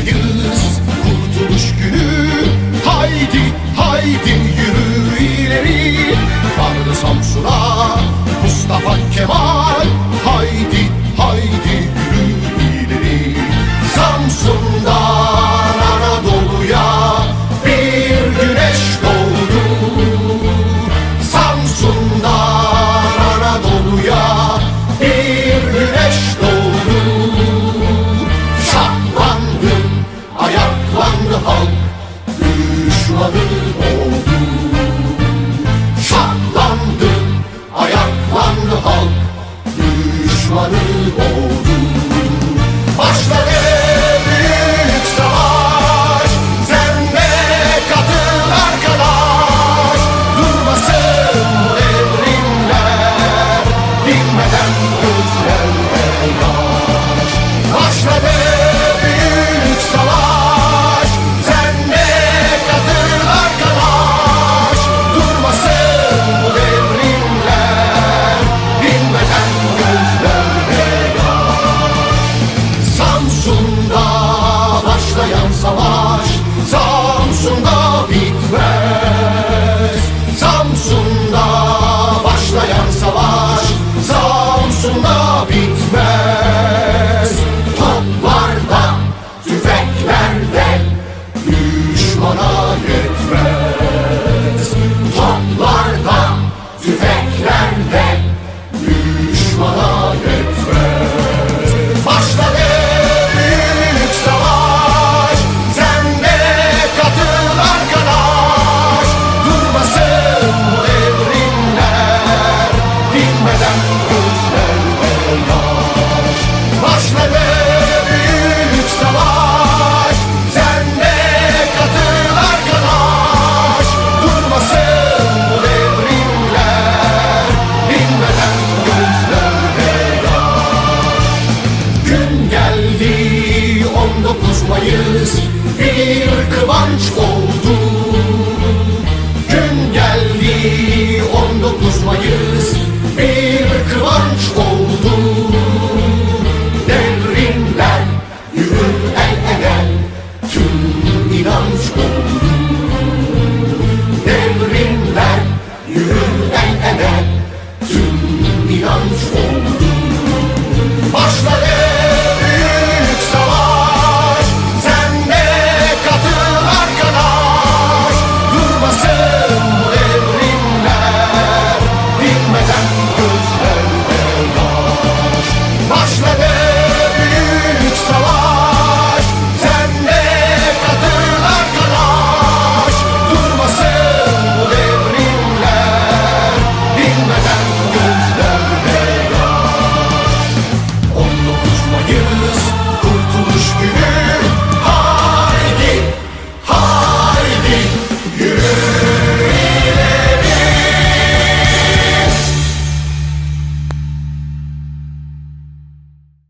buradayız Kurtuluş günü. Haydi haydi yürü ileri. Tanrı Samsun'a Mustafa Kemal. düşmana yetmez. Toplarda, tüfeklerde düşmana yetmez. Başladı büyük savaş Sen de katıl arkadaş. Durmasın bu evrimler Dinmeden yalnız bir kıvanç oldu. Gün geldi 19 Mayıs. Bir kıvanç oldu. Devrimler yürür el ele. Tüm inanç oldu. Devrimler yürür el ele. Tüm inanç oldu. Başlar